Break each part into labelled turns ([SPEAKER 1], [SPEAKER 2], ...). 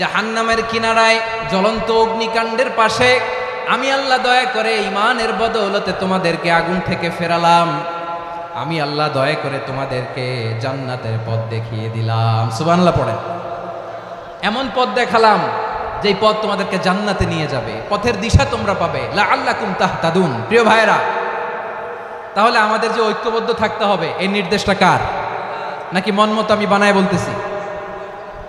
[SPEAKER 1] জাহান্নামের কিনারায় জ্বলন্ত অগ্নিকাণ্ডের পাশে, আমি আল্লাহ দয়া করে ইমানের বদৌলতে তোমাদেরকে আগুন থেকে ফেরালাম। আমি আল্লাহ দয়া করে তোমাদেরকে জান্নাতের পথ দেখিয়ে দিলাম। সুবহানাল্লাহ পড়ে এমন পথ দেখালাম, যেই পথ তোমাদেরকে জান্নাতে নিয়ে যাবে। পথের দিশা তোমরা পাবে। লা আল্লাহ কুম তাহতাদুন। প্রিয় ভাইয়েরা, তাহলে আমাদের যে ঐক্যবদ্ধ থাকতে হবে, এই নির্দেশটা কার? নাকি মন মতো আমি বানায় বলতেছি?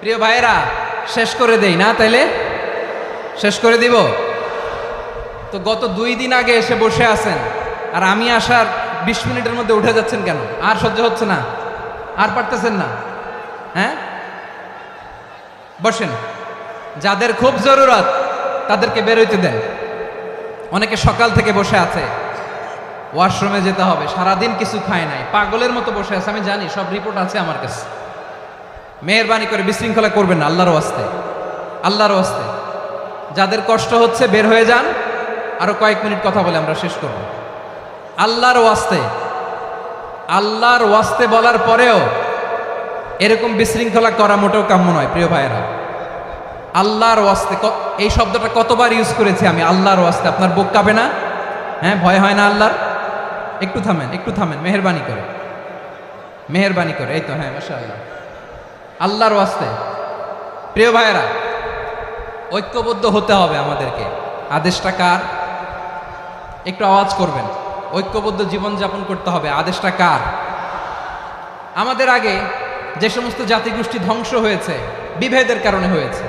[SPEAKER 1] প্রিয় ভাইয়েরা, শেষ করে দেই না তাইলে? শেষ করে দিব? তো গত দুই দিন আগে এসে বসে আছেন, আর আমি আসার বিশ মিনিটের মধ্যে উঠে যাচ্ছেন কেন? আর সহ্য হচ্ছে না। আর পারতেছেন না। হ্যাঁ? বসেন। যাদের খুব জরুরত, তাদেরকে বেরোইতে দেন। অনেকে সকাল থেকে বসে আছে। ওয়াশরুমে যেতে হবে। সারাদিন কিছু খায় নাই। পাগলের মতো বসে আছে, আমি জানি, সব রিপোর্ট আছে আমার কাছে। মেহরবানি করে বিশৃঙ্খলা করবেন না, আল্লাহর ওয়াস্তে। আল্লাহর ওয়াস্তে। যাদের কষ্ট হচ্ছে, বের হয়ে যান। আরও কয়েক মিনিট কথা বলে আমরা শেষ করব। আল্লাহর ওয়াস্তে। আল্লাহর ওয়াস্তে বলার পরেও এরকম বিশৃঙ্খলা করা মোটেও কাম্য নয়, প্রিয় ভাইয়েরা। আল্লাহর ওয়াস্তে এই শব্দটা কতবার ইউজ করেছি আমি, আল্লাহর ওয়াস্তে। আপনার বুক কাঁপে না? হ্যাঁ ভয় হয় না আল্লাহর? একটু থামেন একটু থামেন, মেহরবানি করে। মেহরবানি করে, এই তো হ্যাঁ মাসা আল্লাহ আল্লাহর ওয়াস্তে। প্রিয় ভাইয়েরা, ঐক্যবদ্ধ হতে হবে আমাদেরকে। আদেশটা কার? একটু আওয়াজ করবেন। ঐক্যবদ্ধ জীবনযাপন করতে হবে। আদেশটা কার? আমাদের আগে যে সমস্ত জাতিগোষ্ঠী ধ্বংস হয়েছে, বিভেদের কারণে হয়েছে,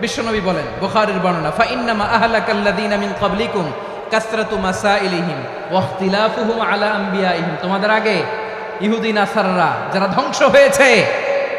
[SPEAKER 1] বিশ্বনবী বলেন, বোখারের বর্ণনা ফা ইন্নামা আহলাকাল্লাযীনা মিন ক্বাবলিকুম কাসরাতু মাসাইলিহিম ওয়া ইখতিলাফুহুম আলা আম্বিয়াইহিম। তোমাদের আগে ইহুদিন আসাররা যারা ধ্বংস হয়েছে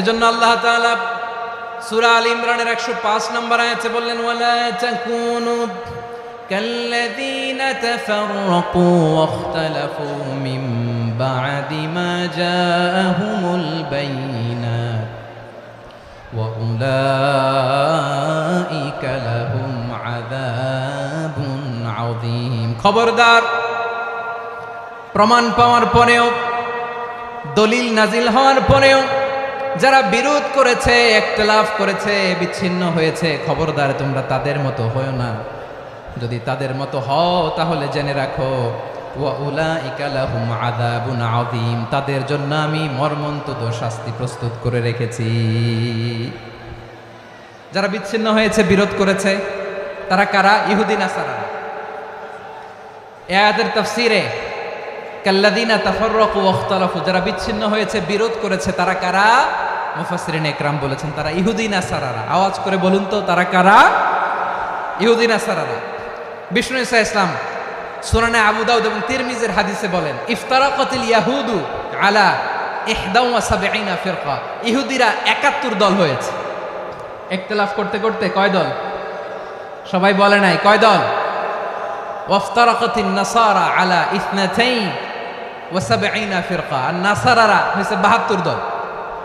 [SPEAKER 1] এজন্য আল্লাহ তাআলা সূরা আল ইমরানের 105 নম্বর আয়াতে বললেন, ওয়ালা তাকুনু কাল্লাযীনা তাফাররাকু ওয়াখতালাফু মিন বা'দি মা জাআহুমুল বাইনাত ওয়া উলাইকা লাহুম আযাবুন আযীম। খবরদার, প্রমাণ পাওয়ার পরেও, দলিল নাজিল হওয়ার পরেও যারা বিরোধ করেছে একতলাফ করেছে, বিচ্ছিন্ন হয়েছে, খবরদার তোমরা তাদের মতো হও না। যদি তাদের মতো হও, তাহলে জেনে রাখো তাদের জন্য আমি মর্মন্তুদ শাস্তি প্রস্তুত করে রেখেছি। যারা বিচ্ছিন্ন হয়েছে, বিরোধ করেছে, তারা কারা? ইহুদিন আসারা এ আয়াতের তাফসীরে কাল্লাদিনা তাফাররাকু ওয়াখতালাফু, যারা বিচ্ছিন্ন হয়েছে, বিরোধ করেছে, তারা কারা? মুফাসসিরিন একরাম বলেছেন, তারা ইহুদিন আসারারা আওয়াজ করে বলুন তো, তারা কারা? ইহুদিন আসারারা বিষ্ণু ইসা ইসলাম সুনানে আবু দাউদ এবং তিরমিজের হাদিসে বলেন, ইফতারাকাতিল ইয়াহুদু আলা ইহদাউ ওয়া সাবঈনা ফিরকা। ইহুদিরা 71 দল হয়েছে। ইখতিলাফ করতে করতে কয় দল? সবাই বলে নাই, কয় দল? ওয়াফতারাকাতিন নাসারা আলা ইসনাতাইন ওয়া সাবঈনা ফিরকা। আর নাসারারা হইছে 72 দল।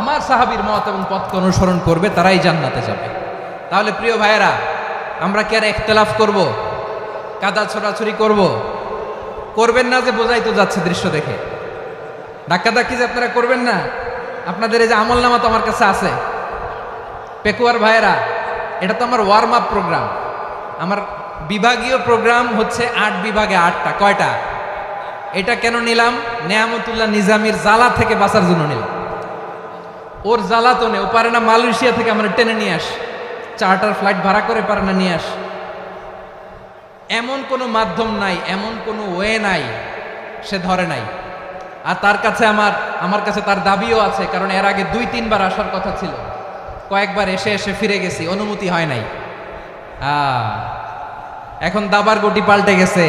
[SPEAKER 1] আমার সাহাবীর মত এবং পথকে অনুসরণ করবে, তারাই জান্নাতে যাবে। তাহলে প্রিয় ভাইয়েরা, আমরা কি আর একতলাফ করব? কাদা ছোড়াছড়ি করব? করবেন না যে বোঝাই তো যাচ্ছে দৃশ্য দেখে। ধাক্কা ধাক্কি যে আপনারা করবেন না, আপনাদের এই যে আমল নামা তো আমার কাছে আছে। পেকুয়ার ভাইয়েরা, এটা তো আমার ওয়ার্ম আপ প্রোগ্রাম আমার বিভাগীয় প্রোগ্রাম হচ্ছে আট বিভাগে আটটা, কয়টা? এটা কেন নিলাম? নেয়ামতুল্লাহ নিজামির জ্বালা থেকে বাঁচার জন্য নিলাম। ওর জ্বালা তো নেই ও পারে না মালয়েশিয়া থেকে আমরা টেনে নিয়ে আস। চার্টার ফ্লাইট ভাড়া করে পারে না নিয়ে আস। এমন কোনো মাধ্যম নাই, এমন কোনো ওয়ে নাই, সে ধরে নাই। আর তার কাছে আমার আমার কাছে তার দাবিও আছে, কারণ এর আগে দুই, তিনবার আসার কথা ছিল। কয়েকবার এসে এসে ফিরে গেছি, অনুমতি হয় নাই। এখন দাবার গটি পাল্টে গেছে।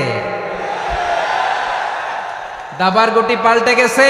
[SPEAKER 1] দাবার গটি পাল্টে গেছে।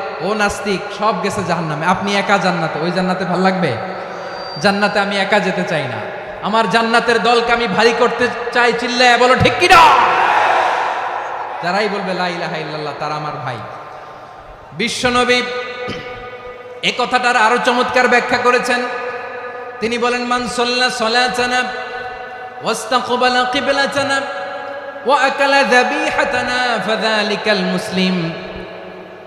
[SPEAKER 1] ও নাস্তিক, সব গেছে জাহান নামে আপনি একা জান্নাতে, ওই জান্নাতে ভালো লাগবে? জান্নাতে আমি একা যেতে চাই না। আমার জান্নাতের দলকে আমি ভারী করতে চাই চিল্লায় বলো, ঠিক কি না যারাই বলবে, লা ইলাহা ইল্লাল্লাহ তারা আমার ভাই। বিশ্বনবী এ কথাটার আরও চমৎকার ব্যাখ্যা করেছেন। তিনি বলেন, মান সাল্লা ওয়াস্তাকবালা কিবলাতানা ওয়া আকালা যাবিহাতানা, ফাযালিকাল মুসলিম।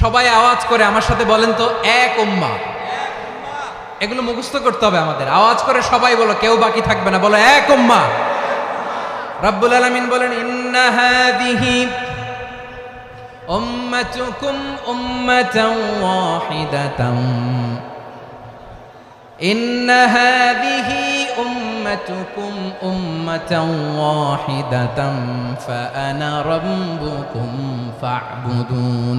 [SPEAKER 1] সবাই আওয়াজ করে আমার সাথে বলেন তো, এক উম্মা। এগুলো মুখস্থ করতে হবে আমাদের। আওয়াজ করে সবাই বলো, কেউ বাকি থাকবে না, বলো এক উম্মা। রব্বুল আলমিন বলেন, ইন্না হাদিহি উম্মাতুকুম উম্মাতান ওয়াহিদাতাম ইন্না হাদিহি উম্মাতুকুম উম্মাতাও ওয়াহিদাতাম ফাআনা রাব্বুকুম ফা'বুদুন।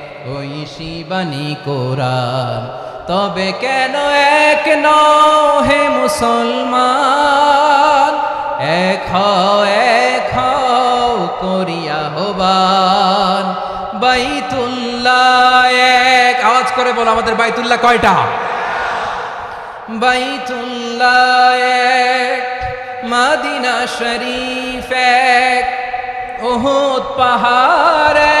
[SPEAKER 1] ওই শিবানী কোরআন। তবে কেন এক নও হে মুসলমান? এক এক করিয়া হবান বাইতুল্লাহ এক। আওয়াজ করে বলো আমাদের বাইতুল্লাহ কয়টা? বাইতুল্লাহ এক, মাদিনা শরীফ এক, ওহুদ পাহাড়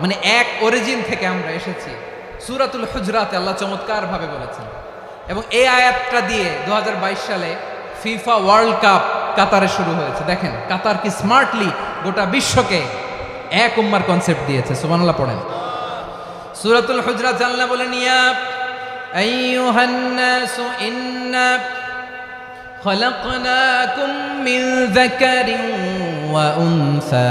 [SPEAKER 1] মানে এক অরিজিন থেকে আমরা এসেছি। সুরাতুল হুজরাতে আল্লাহ চমৎকারভাবে বলেছেন। এবং এই আয়াতটা দিয়ে দুহাজার বাইশ সালে ফিফা ওয়ার্ল্ড কাপ কাতারে শুরু হয়েছে। দেখেন, কাতার কি স্মার্টলি গোটা বিশ্বকে এক উম্মার কনসেপ্ট দিয়েছে। সুবানাল্লাহ পড়েন। সুরাতুল হুজরাত জানলা বলেন ইয়াব আইয়ুহান্নাসু ইন্না খলকনাকুম মিন যাকারিন ওয়া উনসা।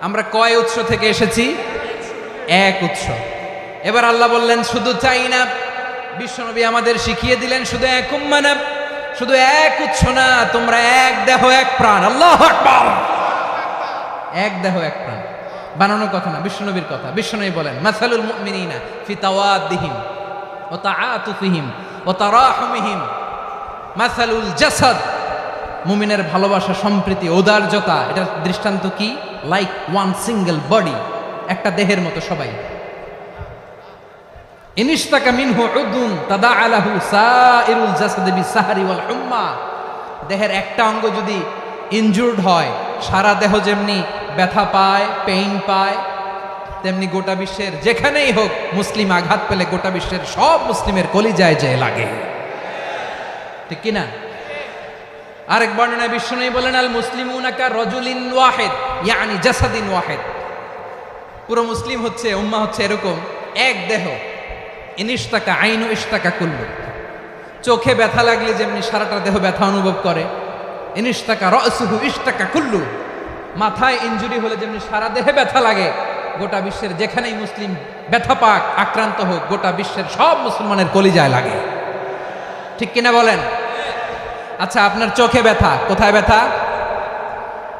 [SPEAKER 1] আমরা কয় উৎস থেকে এসেছি? এক উৎস। এবার আল্লাহ বললেন, শুধু চাই না, বিশ্বনবী আমাদের শিখিয়ে দিলেন, শুধু এক উম্মা না, শুধু এক উৎস না, তোমরা এক দেহ, এক প্রাণ। আল্লাহ এক দেহ, এক প্রাণ। বানানোর কথা না, বিশ্বনবীর কথা। বিশ্বনবী বলেন, মাসালুল মুমিনিনা ফি তাওয়াদ্দিহিম ওয়া তাআতুফিহিম ওয়া তারাহুমিহিম। মাসালুল জাসাদ। মুমিনের ভালোবাসা, সম্প্রীতি, ঔদার্যতা, এটার দৃষ্টান্ত কি? লাইক ওয়ান সিঙ্গেল বডি একটা দেহের মতো সবাই। ইনিস্তাকা মিনহু উদুন তাদা আলাহু সাইরুল জাসাদি বিসাহারি ওয়াল দেহের একটা অঙ্গ যদি ইনজুর্ড হয়, সারা দেহ যেমনি ব্যথা পায় পেইন পায়, তেমনি গোটা বিশ্বের যেখানেই হোক মুসলিম আঘাত পেলে গোটা বিশ্বের সব মুসলিমের কলিজায় যে লাগে। ঠিক কিনা? আরেক বর্ণনায় বিশ্বনবী বলেন, আল মুসলিমুনাকা রজুলিন ওয়াহেদ। ইয়ানি জাসাদিন ওয়াহেদ। পুরো মুসলিম হচ্ছে, উম্মা হচ্ছে এরকম, এক দেহ। ইনিস্তাকা আইনু ইস্তাকা কুল্লু। চোখে ব্যথা লাগলে যেমনি সারাটা দেহ ব্যথা অনুভব করে ইনিস্তাকা রসুহু ইস্তাকা কুল্লু। মাথায় ইঞ্জুরি হলে যেমনি সারা দেহে ব্যথা লাগে, গোটা বিশ্বের যেখানেই মুসলিম ব্যথা পাক, আক্রান্ত হোক, গোটা বিশ্বের সব মুসলমানের কলিজায় লাগে। ঠিক কিনা বলেন? আচ্ছা আপনার চোখে ব্যথা, কোথায় ব্যথা?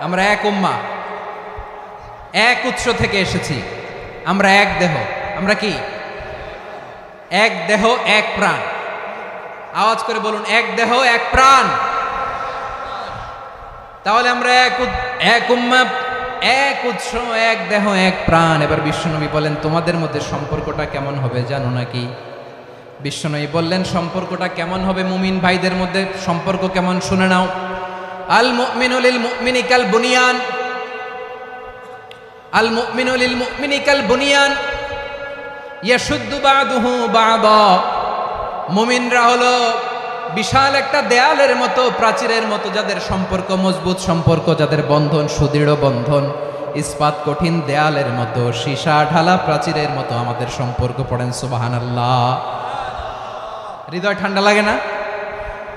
[SPEAKER 1] আমরা এক উম্মা। এক উৎস থেকে এসেছি। আমরা এক দেহ। আমরা কি? এক দেহ, এক প্রাণ। আওয়াজ করে বলুন, এক দেহ, এক প্রাণ। তাহলে আমরা এক এক উম্মা, এক উৎস, এক দেহ, এক প্রাণ। এবার বিশ্বনবী বলেন, তোমাদের মধ্যে সম্পর্কটা কেমন হবে জানো নাকি? বিশ্বনবী বললেন, সম্পর্কটা কেমন হবে মুমিন ভাইদের মধ্যে? সম্পর্ক কেমন? শুনে নাও। আল মুমিনুলিল মুমিনিকাল বুনিয়ান আল মুমিনুলিল মুমিনিকাল বুনিয়ান ইয়াশুদ্দু বাদুহু বাদা। মুমিনরা হলো বিশাল একটা দেয়ালের মতো, প্রাচীরের মতো, যাদের সম্পর্ক মজবুত সম্পর্ক, যাদের বন্ধন সুদৃঢ় বন্ধন, ইস্পাত কঠিন দেয়ালের মতো, সীসা ঢালা প্রাচীরের মতো আমাদের সম্পর্ক পড়েন সুবাহান আল্লাহ হৃদয় ঠান্ডা লাগে না?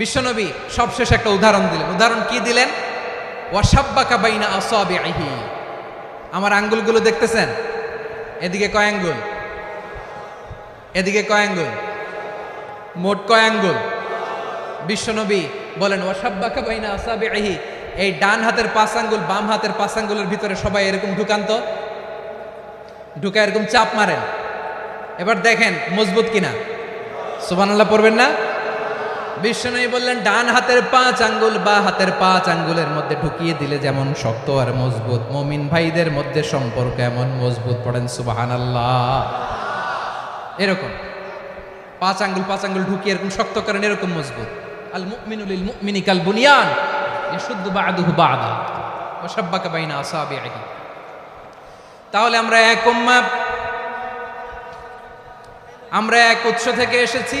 [SPEAKER 1] বিশ্বনবী সবশেষ একটা উদাহরণ দিলেন। উদাহরণ কি দিলেন? ওয়াসাব্বাকা বাইনা আসাবিহি আমার আঙ্গুলগুলো দেখতেছেন? এদিকে কয় আঙ্গুল? এদিকে কয় আঙ্গুল? মোট কয় আঙ্গুল? বিশ্বনবী বলেন ওয়াসাব্বাকা বাইনা আসাবিহি এই ডান হাতের পাঁচ আঙ্গুল, বাম হাতের পাঁচ আঙ্গুলের ভিতরে সবাই এরকম ঢুকান্ত? ঢুকা এরকম চাপ মারেন। এবার দেখেন, মজবুত কিনা? সুবহানাল্লাহ, পড়বেন না? বিশ্বনবী বললেন, ডান হাতের পাঁচ আঙ্গুল বা হাতের পাঁচ আঙ্গুলের মধ্যে ঢুকিয়ে দিলে যেমন শক্ত আর মজবুত। মমিন ভাইদের মধ্যে সম্পর্ক এমন মজবুত পড়েন, সুবহানাল্লাহ। এরকম। পাঁচ আঙ্গুল পাঁচ আঙ্গুল ঢুকিয়ে এরকম শক্ত করেন, এরকম মজবুত। আল মুমিনুল মুমিনি কাল বুনিয়ান, ইয়াশুদ্দু বা'দুহু বা'দা শাব্বাকা বাইনা আসাবিহি তাহলে আমরা এক উম্মাহ, আমরা এক উৎস থেকে এসেছি।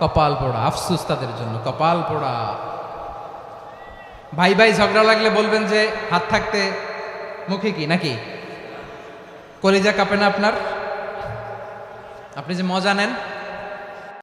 [SPEAKER 1] কপাল পোড়া, আফসুস তাদের জন্য, কপাল পোড়া। ভাই ভাই ঝগড়া লাগলে বলবেন যে, হাত থাকতে মুখে কি, নাকি? কলিজা কাঁপে না আপনার? আপনি যে মজা নেন